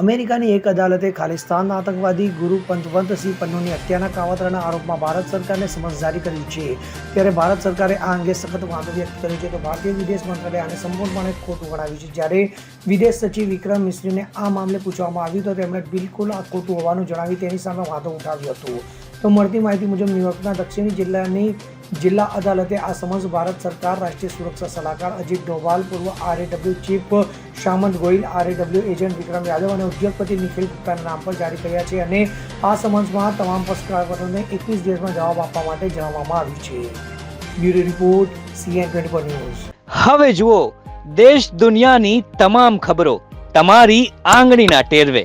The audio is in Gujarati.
અમેરિકાની એક અદાલતે ખાલિસ્તાનના આતંકવાદી ગુરુ પંથવંતસિંહ પન્નુની હત્યાના કાવતરાના આરોપમાં ભારત સરકારને સમન્સ જારી કર્યું છે. ત્યારે ભારત સરકારે આ અંગે સખત વાંધો વ્યક્ત કર્યો છે. તો ભારતીય વિદેશ મંત્રાલય આને સંપૂર્ણપણે ખોટું ગણાવ્યું છે. જ્યારે વિદેશ સચિવ વિક્રમ મિશ્રીને આ મામલે પૂછવામાં આવ્યું તો તેમણે બિલકુલ આ ખોટું હોવાનું જણાવી તેની સામે વાંધો ઉઠાવ્યો હતો. તો મળતી માહિતી મુજબ ન્યુયોર્કના દક્ષિણી જિલ્લાની જિલ્લા અદાલતે આ સમન્સ ભારત સરકાર, રાષ્ટ્રીય સુરક્ષા સલાહકાર અજીત ડોભાલ, પૂર્વ R A W chief Shamant Goel R A W agent Vikram Yadav અને ઉદ્યોગપતિ નિખિલ ગુપ્તાના નામ પર જારી કર્યા છે અને આ સમન્સમાં તમામ પક્ષકારોને એકવીસ દિવસમાં જવાબ આપવા માટે જણાવવામાં આવ્યું છે. Bureau report, CN twenty news. હવે જુઓ, દેશ દુનિયાની તમામ ખબરો તમારી આંગળીના ટેરવે.